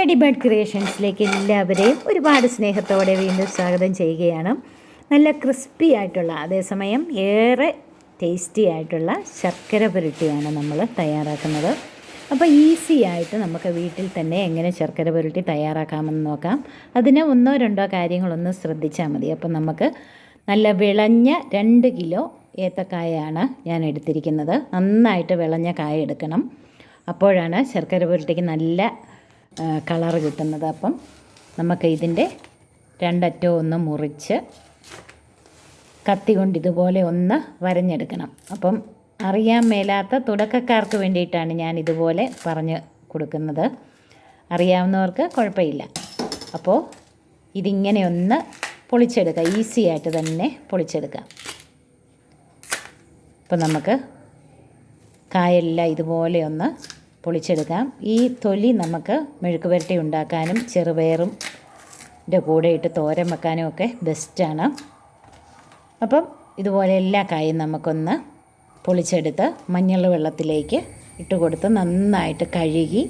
Lady bird ക്രിയേഷൻസിലേക്ക് എല്ലാവരെയും ഒരുപാട് സ്നേഹത്തോടെ വീണ്ടും സ്വാഗതം ചെയ്യുകയാണ്. നല്ല ക്രിസ്പി ആയിട്ടുള്ള അതേസമയം ഏറെ ടേസ്റ്റി ആയിട്ടുള്ള ശർക്കര പുരട്ടിയാണ് നമ്മൾ തയ്യാറാക്കുന്നത്. അപ്പോൾ ഈസി ആയിട്ട് നമുക്ക് വീട്ടിൽ തന്നെ എങ്ങനെ ശർക്കര പുരട്ടി തയ്യാറാക്കാമെന്ന് നോക്കാം. അതിന് ഒന്നോ രണ്ടോ കാര്യങ്ങളൊന്ന് ശ്രദ്ധിച്ചാൽ മതി. അപ്പം നമുക്ക് നല്ല വിളഞ്ഞ രണ്ട് കിലോ ഏത്തക്കായാണ് ഞാൻ എടുത്തിരിക്കുന്നത്. നന്നായിട്ട് വിളഞ്ഞ കായ എടുക്കണം. അപ്പോഴാണ് ശർക്കര പുരട്ടിക്ക് നല്ല കളറ് കിട്ടുന്നത് അപ്പം നമുക്ക് ഇതിന്റെ രണ്ടറ്റോ ഒന്ന് മുറിച്ച് കത്തി കൊണ്ട് ഇതുപോലെ ഒന്ന് വരഞ്ഞെടുക്കണം. അപ്പം അറിയാൻ മേലാത്ത തുടക്കക്കാർക്ക് വേണ്ടിയിട്ടാണ് ഞാൻ ഇതുപോലെ പറഞ്ഞ് കൊടുക്കുന്നത്. അറിയാവുന്നവർക്ക് കുഴപ്പമില്ല. അപ്പോൾ ഇതിങ്ങനെ ഒന്ന് പൊളിച്ചെടുക്കുക ഈസി ആയിട്ട് തന്നെ പൊളിച്ചെടുക്കാം. അപ്പോൾ നമുക്ക് കായെല്ലാം ഇതുപോലെ ഒന്ന് പൊളിച്ചെടുക്കാം. ഈ തൊലി നമുക്ക് മെഴുക്ക് പുരട്ടി ഉണ്ടാക്കാനും ചെറുപയറും കൂടെ ഇട്ട് തോരൻ വെക്കാനും ഒക്കെ ബെസ്റ്റാണ് അപ്പം ഇതുപോലെ എല്ലാ കായും നമുക്കൊന്ന് പൊളിച്ചെടുത്ത് മഞ്ഞൾ വെള്ളത്തിലേക്ക് ഇട്ട് കൊടുത്ത് നന്നായിട്ട് കഴുകി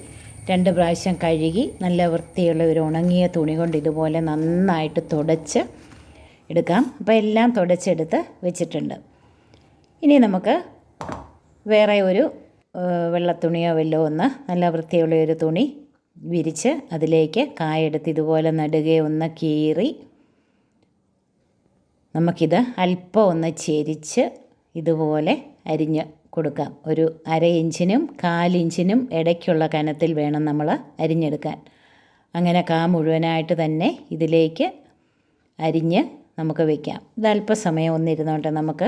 രണ്ട് പ്രാവശ്യം കഴുകി നല്ല വൃത്തിയുള്ള ഒരു ഉണങ്ങിയ തുണി കൊണ്ട് ഇതുപോലെ നന്നായിട്ട് തുടച്ച് എടുക്കാം. അപ്പോൾ എല്ലാം തുടച്ചെടുത്ത് വെച്ചിട്ടുണ്ട്. ഇനി നമുക്ക് വേറെ ഒരു വെള്ളത്തുണിയോ വല്ലോ ഒന്ന് നല്ല വൃത്തിയുള്ള ഒരു തുണി വിരിച്ച് അതിലേക്ക് കായെടുത്ത് ഇതുപോലെ നടുകെ ഒന്ന് കീറി നമുക്കിത് അല്പം ഒന്ന് ചെരിച്ച് ഇതുപോലെ അരിഞ്ഞ് കൊടുക്കാം. ഒരു അര ഇഞ്ചിനും കാലിഞ്ചിനും ഇടയ്ക്കുള്ള കനത്തിൽ വേണം നമ്മൾ അരിഞ്ഞെടുക്കാൻ. അങ്ങനെ കാ മുഴുവനായിട്ട് തന്നെ ഇതിലേക്ക് അരിഞ്ഞ് നമുക്ക് വയ്ക്കാം ഇത് അല്പസമയം ഒന്നിരുന്നോട്ടെ നമുക്ക്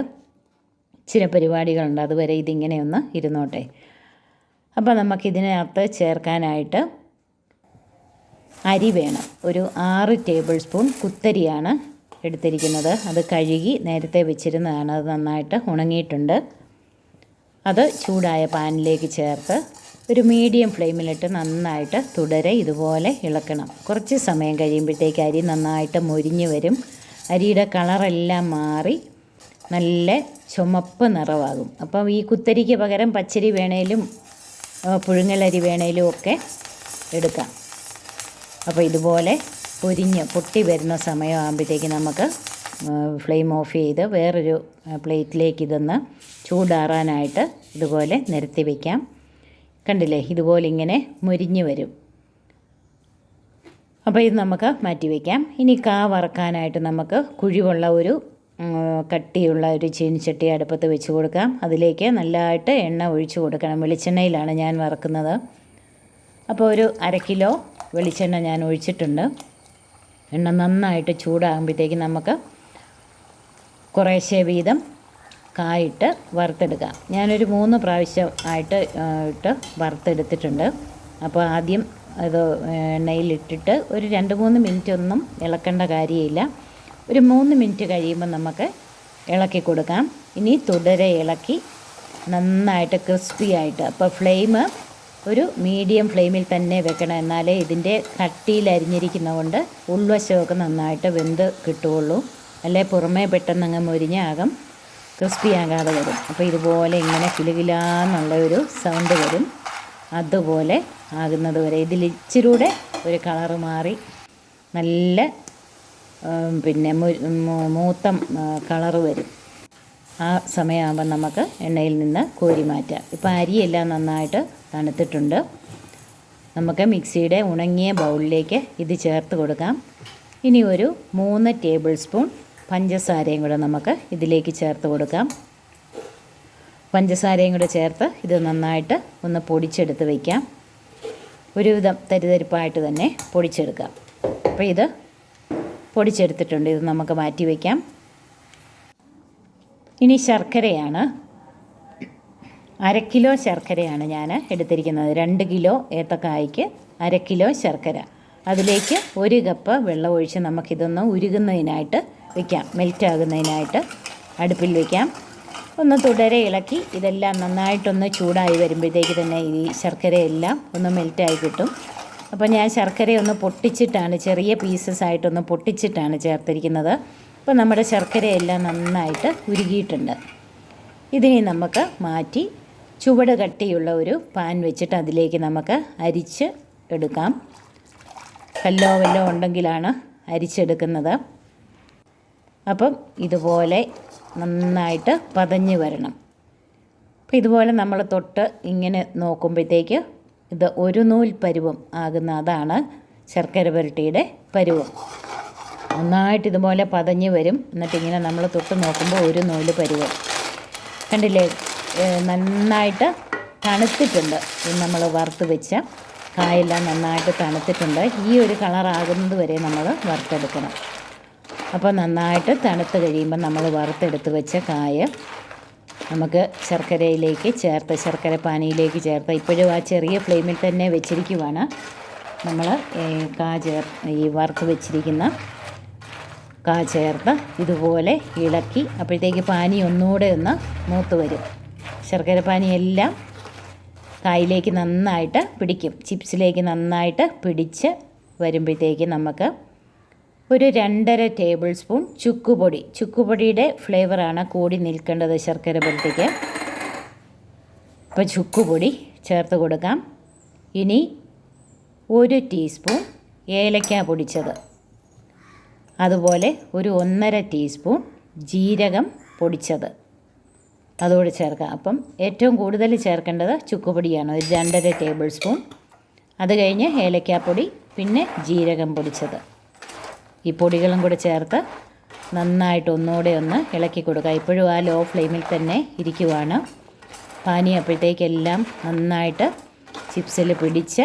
ചില പരിപാടികളുണ്ട്. അതുവരെ ഇതിങ്ങനെ ഒന്ന് ഇരുന്നോട്ടെ. അപ്പോൾ നമുക്കിതിനകത്ത് ചേർക്കാനായിട്ട് അരി വേണം. ഒരു ആറ് ടേബിൾ സ്പൂൺ കുത്തരിയാണ് എടുത്തിരിക്കുന്നത്. അത് കഴുകി നേരത്തെ വെച്ചിരുന്നതാണ്. അത് നന്നായിട്ട് ഉണങ്ങിയിട്ടുണ്ട്. അത് ചൂടായ പാനിലേക്ക് ചേർത്ത് ഒരു മീഡിയം ഫ്ലെയിമിലിട്ട് നന്നായിട്ട് തുടരെ ഇതുപോലെ ഇളക്കണം. കുറച്ച് സമയം കഴിയുമ്പോഴത്തേക്ക് അരി നന്നായിട്ട് മുരിഞ്ഞ് വരും. അരിയുടെ കളറെല്ലാം മാറി നല്ല ചുമപ്പ് നിറവാകും. അപ്പം ഈ കുത്തരിക്ക് പകരം പച്ചരി വേണേലും പുഴുങ്ങലരി വേണേലും ഒക്കെ എടുക്കാം. അപ്പോൾ ഇതുപോലെ പൊരിഞ്ഞ് പൊട്ടി വരുന്ന സമയമാകുമ്പോഴത്തേക്ക് നമുക്ക് ഫ്ലെയിം ഓഫ് ചെയ്ത് വേറൊരു പ്ലേറ്റിലേക്ക് ഇതൊന്ന് ചൂടാറാനായിട്ട് ഇതുപോലെ നിരത്തി വയ്ക്കാം കണ്ടില്ലേ? ഇതുപോലെ ഇങ്ങനെ മുരിഞ്ഞ് വരും. അപ്പോൾ ഇത് നമുക്ക് മാറ്റി വയ്ക്കാം ഇനി കാ വറക്കാനായിട്ട് നമുക്ക് കുഴിവുള്ള ഒരു കട്ടിയുള്ള ഒരു ചീനിച്ചട്ടി അടുപ്പത്ത് വെച്ച് കൊടുക്കാം. അതിലേക്ക് നല്ലതായിട്ട് എണ്ണ ഒഴിച്ചു കൊടുക്കണം. വെളിച്ചെണ്ണയിലാണ് ഞാൻ വറക്കുന്നത്. അപ്പോൾ ഒരു അര കിലോ വെളിച്ചെണ്ണ ഞാൻ ഒഴിച്ചിട്ടുണ്ട്. എണ്ണ നന്നായിട്ട് ചൂടാകുമ്പോഴത്തേക്ക് നമുക്ക് കുറേശ്ശെ വീതം കായിട്ട് വറുത്തെടുക്കാം. ഞാനൊരു മൂന്ന് പ്രാവശ്യം ആയിട്ട് ഇട്ട് വറുത്തെടുത്തിട്ടുണ്ട്. അപ്പോൾ ആദ്യം അത് എണ്ണയിലിട്ടിട്ട് ഒരു രണ്ട് മൂന്ന് മിനിറ്റ് ഒന്നും ഇളക്കേണ്ട കാര്യമില്ല. ഒരു മൂന്ന് മിനിറ്റ് കഴിയുമ്പോൾ നമുക്ക് ഇളക്കി കൊടുക്കാം. ഇനി തുടരെ ഇളക്കി നന്നായിട്ട് ക്രിസ്പി ആയിട്ട്. അപ്പോൾ ഫ്ലെയിം ഒരു മീഡിയം ഫ്ലെയിമിൽ തന്നെ വെക്കണം. എന്നാലേ ഇതിന്റെ കട്ടിയിൽ അരിഞ്ഞിരിക്കുന്നതുകൊണ്ട് ഉൾവശമൊക്കെ നന്നായിട്ട് വെന്ത് കിട്ടുകയുള്ളൂ. അല്ലേ? പുറമേ പെട്ടെന്ന് അങ്ങ് മുരിഞ്ഞാകും. ക്രിസ്പി ആകാതെ വരും. അപ്പോൾ ഇതുപോലെ ഇങ്ങനെ കിലുകിലാന്നുള്ള ഒരു സൗണ്ട് വരും. അതുപോലെ ആകുന്നത് വരെ ഇതിൽ ഒരു കളറ് മാറി നല്ല പിന്നെ മൂത്ത കളർ വരും. ആ സമയമാകുമ്പോൾ നമുക്ക് എണ്ണയിൽ നിന്ന് കോരി മാറ്റാം. ഇപ്പോൾ അരിയെല്ലാം നന്നായിട്ട് തണുത്തിട്ടുണ്ട്. നമുക്ക് മിക്സിയുടെ ഉണങ്ങിയ ബൗളിലേക്ക് ഇത് ചേർത്ത് കൊടുക്കാം. ഇനി ഒരു മൂന്ന് ടേബിൾ സ്പൂൺ പഞ്ചസാരയും കൂടെ നമുക്ക് ഇതിലേക്ക് ചേർത്ത് കൊടുക്കാം. പഞ്ചസാരയും കൂടെ ചേർത്ത് ഇത് നന്നായിട്ട് ഒന്ന് പൊടിച്ചെടുത്ത് വയ്ക്കാം ഒരുവിധം തരിതരിപ്പായിട്ട് തന്നെ പൊടിച്ചെടുക്കാം. അപ്പോൾ ഇത് പൊടിച്ചെടുത്തിട്ടുണ്ട്. ഇത് നമുക്ക് മാറ്റി വയ്ക്കാം ഇനി ശർക്കരയാണ്. അര കിലോ ശർക്കരയാണ് ഞാൻ എടുത്തിരിക്കുന്നത്. രണ്ട് കിലോ ഏത്തക്കായ്ക്ക് അര കിലോ ശർക്കര. അതിലേക്ക് ഒരു കപ്പ് വെള്ളം ഒഴിച്ച് നമുക്കിതൊന്ന് ഉരുകുന്നതിനായിട്ട് വയ്ക്കാം മെൽറ്റ് ആകുന്നതിനായിട്ട് അടുപ്പിൽ വയ്ക്കാം ഒന്ന് തുടരെ ഇളക്കി ഇതെല്ലാം നന്നായിട്ടൊന്ന് ചൂടായി വരുമ്പോഴത്തേക്ക് തന്നെ ഈ ശർക്കരയെല്ലാം ഒന്ന് മെൽറ്റായി കിട്ടും. അപ്പോൾ ഞാൻ ശർക്കരയൊന്ന് പൊട്ടിച്ചിട്ടാണ് ചെറിയ പീസസ് ആയിട്ടൊന്ന് പൊട്ടിച്ചിട്ടാണ് ചേർത്തിരിക്കുന്നത്. അപ്പോൾ നമ്മുടെ ശർക്കരയെല്ലാം നന്നായിട്ട് ഉരുകിയിട്ടുണ്ട്. ഇതിനെ നമുക്ക് മാറ്റി ചുവട് കട്ടിയുള്ള ഒരു പാൻ വെച്ചിട്ട് അതിലേക്ക് നമുക്ക് അരിച്ച് എടുക്കാം. കല്ലോ വല്ലോ ഉണ്ടെങ്കിലാണ് അരിച്ചെടുക്കുന്നത്. അപ്പം ഇതുപോലെ നന്നായിട്ട് പതഞ്ഞ് വരണം. അപ്പം ഇതുപോലെ നമ്മൾ തൊട്ട് ഇങ്ങനെ നോക്കുമ്പോഴത്തേക്ക് ഇത് ഒരു നൂൽ പരുവം ആകുന്ന അതാണ് ശർക്കര പുരട്ടിയുടെ പരുവം. നന്നായിട്ട് ഇതുപോലെ പതഞ്ഞ് വരും. എന്നിട്ട് ഇങ്ങനെ നമ്മൾ തൊട്ട് നോക്കുമ്പോൾ ഒരു നൂൽ പരുവം. കണ്ടില്ലേ? നന്നായിട്ട് തണുത്തിട്ടുണ്ട്. നമ്മൾ വറുത്ത് വെച്ച കായെല്ലാം നന്നായിട്ട് തണുത്തിട്ടുണ്ട്. ഈ ഒരു കളറാകുന്നത് വരെ നമ്മൾ വറുത്തെടുക്കണം. അപ്പോൾ നന്നായിട്ട് തണുത്ത് കഴിയുമ്പോൾ നമ്മൾ വറുത്തെടുത്ത് വെച്ച കായ നമുക്ക് ശർക്കരയിലേക്ക് ചേർത്ത് ശർക്കര പാനിയിലേക്ക് ചേർത്ത് ഇപ്പോഴും ആ ചെറിയ ഫ്ലെയിമിൽ തന്നെ വെച്ചിരിക്കുവാണ്. നമ്മൾ കാ ചേർ ഈ വറുത്ത് വെച്ചിരിക്കുന്ന കാ ചേർത്ത് ഇതുപോലെ ഇളക്കി അപ്പോഴത്തേക്ക് പാനി ഒന്നുകൂടെ ഒന്ന് മൂത്ത് വരും. ശർക്കര പാനിയെല്ലാം കായിലേക്ക് നന്നായിട്ട് പിടിക്കും. ചിപ്സിലേക്ക് നന്നായിട്ട് പിടിച്ച് വരുമ്പോഴത്തേക്ക് നമുക്ക് ഒരു രണ്ടര ടേബിൾ സ്പൂൺ ചുക്കുപൊടി. ചുക്കുപൊടിയുടെ ഫ്ലേവറാണ് കൂടി നിൽക്കേണ്ടത് ശർക്കര പുരട്ടിക്ക് അപ്പോൾ ചുക്കുപൊടി ചേർത്ത് കൊടുക്കാം. ഇനി ഒരു ടീസ്പൂൺ ഏലക്ക പൊടിച്ചത്. അതുപോലെ ഒരു ഒന്നര ടീസ്പൂൺ ജീരകം പൊടിച്ചത്. അതോട് ചേർക്കാം. അപ്പം ഏറ്റവും കൂടുതൽ ചേർക്കേണ്ടത് ചുക്കുപൊടിയാണ്. ഒരു രണ്ടര ടേബിൾ സ്പൂൺ അത് കഴിഞ്ഞ് ഏലക്കാപ്പൊടി പിന്നെ ജീരകം പൊടിച്ചത്. ഈ പൊടികളും കൂടെ ചേർത്ത് നന്നായിട്ട് ഒന്നുകൂടെ ഒന്ന് ഇളക്കി കൊടുക്കുക. ഇപ്പോഴും ആ ലോ ഫ്ലെയിമിൽ തന്നെ ഇരിക്കുവാണ്. പാനി അപ്പോഴത്തേക്കെല്ലാം നന്നായിട്ട് ചിപ്സിൽ പിടിച്ച്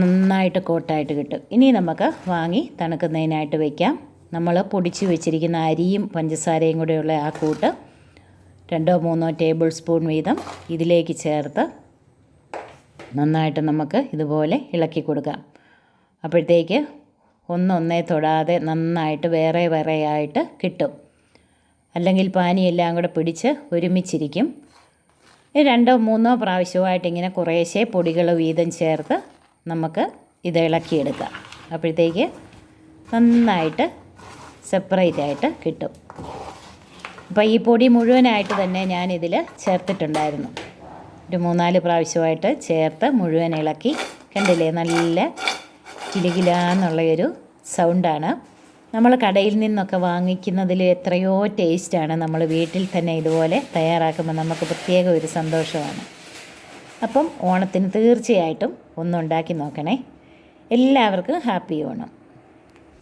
നന്നായിട്ട് കോട്ടായിട്ട് കിട്ടും. ഇനി നമുക്ക് വാങ്ങി തണുക്കുന്നതിനായിട്ട് വയ്ക്കാം നമ്മൾ പൊടിച്ച് വെച്ചിരിക്കുന്ന അരിയും പഞ്ചസാരയും കൂടെയുള്ള ആ കൂട്ട് രണ്ടോ മൂന്നോ ടേബിൾ സ്പൂൺ വീതം ഇതിലേക്ക് ചേർത്ത് നന്നായിട്ട് നമുക്ക് ഇതുപോലെ ഇളക്കി കൊടുക്കാം. അപ്പോഴത്തേക്ക് ഒന്നൊന്നേ തൊടാതെ നന്നായിട്ട് വേറെ വേറെ ആയിട്ട് കിട്ടും. അല്ലെങ്കിൽ പാനിയെല്ലാം കൂടെ പിടിച്ച് ഒരുമിച്ചിരിക്കും. രണ്ടോ മൂന്നോ പ്രാവശ്യമായിട്ട് ഇങ്ങനെ കുറേശ്ശേ പൊടികൾ വീതം ചേർത്ത് നമുക്ക് ഇത് ഇളക്കിയെടുക്കാം. അപ്പോഴത്തേക്ക് നന്നായിട്ട് സെപ്പറേറ്റ് ആയിട്ട് കിട്ടും. അപ്പോൾ ഈ പൊടി മുഴുവനായിട്ട് തന്നെ ഞാൻ ഞാനിതിൽ ചേർത്തിട്ടുണ്ടായിരുന്നു. ഒരു മൂന്നാൽ പ്രാവശ്യമായിട്ട് ചേർത്ത് മുഴുവൻ ഇളക്കി കണ്ടില്ലേ? നല്ല കിലുകിലാന്നുള്ളൊരു സൗണ്ടാണ് നമ്മൾ കടയിൽ നിന്നൊക്കെ വാങ്ങിക്കുന്നതിൽ എത്രയോ ടേസ്റ്റാണ് നമ്മൾ വീട്ടിൽ തന്നെ ഇതുപോലെ തയ്യാറാക്കുമ്പോൾ നമുക്ക് പ്രത്യേക ഒരു സന്തോഷമാണ്. അപ്പം ഓണത്തിന് തീർച്ചയായിട്ടും ഒന്നുണ്ടാക്കി നോക്കണേ. എല്ലാവർക്കും ഹാപ്പി ഓണം.